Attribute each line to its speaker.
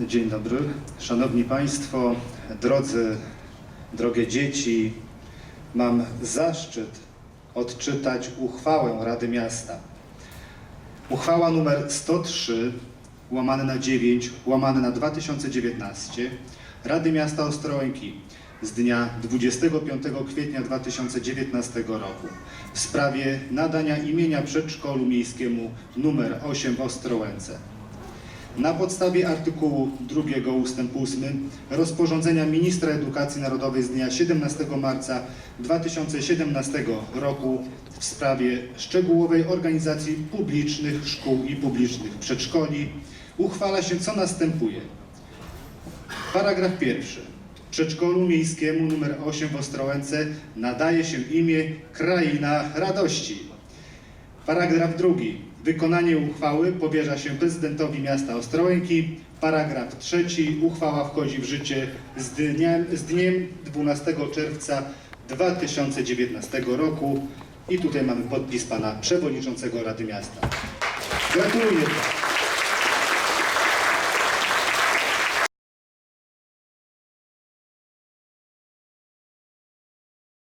Speaker 1: Dzień dobry. Szanowni Państwo, drodzy, drogie dzieci, mam zaszczyt odczytać uchwałę Rady Miasta. Uchwała numer 103 łamane na 9 łamane na 2019 Rady Miasta Ostrołęki z dnia 25 kwietnia 2019 roku w sprawie nadania imienia przedszkolu miejskiemu numer 8 w Ostrołęce. Na podstawie artykułu 2 ustęp 8 rozporządzenia ministra edukacji narodowej z dnia 17 marca 2017 roku w sprawie szczegółowej organizacji publicznych szkół i publicznych przedszkoli uchwala się co następuje. Paragraf pierwszy. Przedszkolu miejskiemu nr 8 w Ostrołęce nadaje się imię Kraina Radości. Paragraf drugi. Wykonanie uchwały powierza się prezydentowi miasta Ostrołęki. Paragraf trzeci. Uchwała wchodzi w życie z dniem, z dniem 12 czerwca 2019 roku. I tutaj mamy podpis pana przewodniczącego Rady Miasta. Gratuluję.